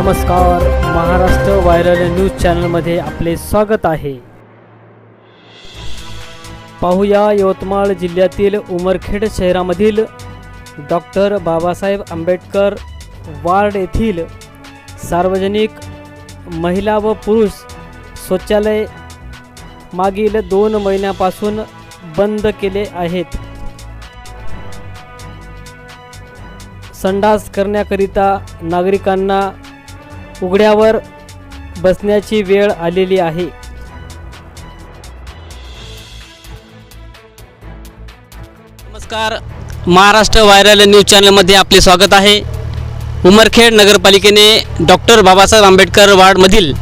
नमस्कार Maharashtra viral news चॅनलमध्ये आपले स्वागत आहे. पाहूया यवतमाळ जिल्ह्यातील उमरखेड शहरामधील डॉक्टर बाबासाहेब आंबेडकर वार्ड येथील सार्वजनिक महिला व पुरुष शौचालय मागील दोन महिन्यापासून बंद केले आहेत. संडास करण्याकरिता नागरिकांना उघड्यावर बसण्याची वेळ आलेली आहे. नमस्कार. महाराष्ट्र व्हायरल न्यूज चॅनलमध्ये आपले स्वागत आहे. उमरखेड नगरपालिकेने डॉक्टर बाबासाहेब आंबेडकर वार्डमधील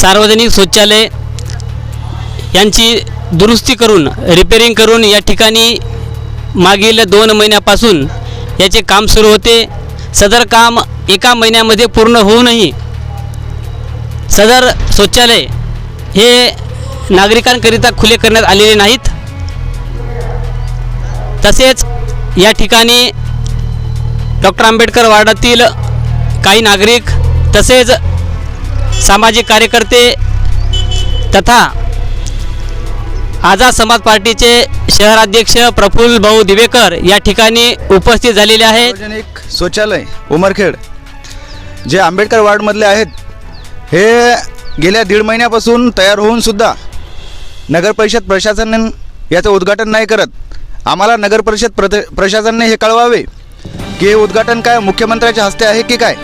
सार्वजनिक शौचालय यांची दुरुस्ती करून रिपेरिंग करून या ठिकाणी मागील दोन महिन्यापासून याचे काम सुरू होते. सदर काम एका महिन्यामध्ये पूर्ण होऊनही सदर शौचालय हे नागरिकांकरिता खुले करण्यात आलेले नाहीत. तसेच या ठिकाणी डॉक्टर आंबेडकर वार्डातील काही नागरिक तसेच सामाजिक कार्यकर्ते तथा आझाद समाज पार्टीचे शहराध्यक्ष प्रफुल्ल भाऊ दिवेकर या ठिकाणी उपस्थित झालेले आहेत. शौचालय उमरखेड. जे आंबेडकर वार्डमधले आहेत हे गेल्या दीड महिन्यापासून तयार होऊन सुद्धा नगरपरिषद प्रशासनाने याचं उद्घाटन नाही करत. आम्हाला नगरपरिषद प्रत प्रशासनाने हे कळवावे की हे उद्घाटन काय मुख्यमंत्र्याच्या हस्ते आहे की काय?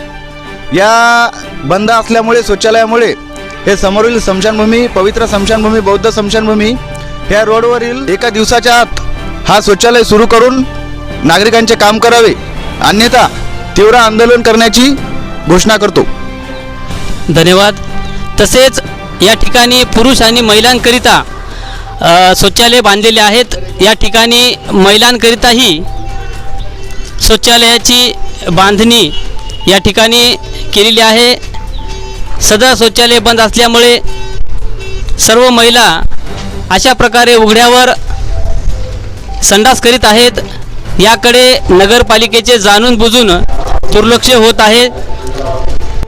या बंद असल्यामुळे शौचालयामुळे हे समोरील स्मशानभूमी पवित्र स्मशानभूमी बौद्ध स्मशानभूमी ह्या रोडवरील एका दिवसाच्या आत हा शौचालय सुरू करून नागरिकांचे काम करावे. अन्यथा तीव्र आंदोलन करण्याची घोषणा करतो. धन्यवाद. तसेच या ठिकाणी पुरुष आणि महिलांकरिता शौचालय बांधलेले आहेत. या ठिकाणी महिलांकरिताही शौचालयाची बांधणी या ठिकाणी केलेली आहे. सदर शौचालय बंद असल्यामुळे सर्व महिला अशा प्रकारे उघड्यावर संडास करीत आहेत. याकडे नगरपालिकेचे जाणून बुजून दुर्लक्ष होत आहे.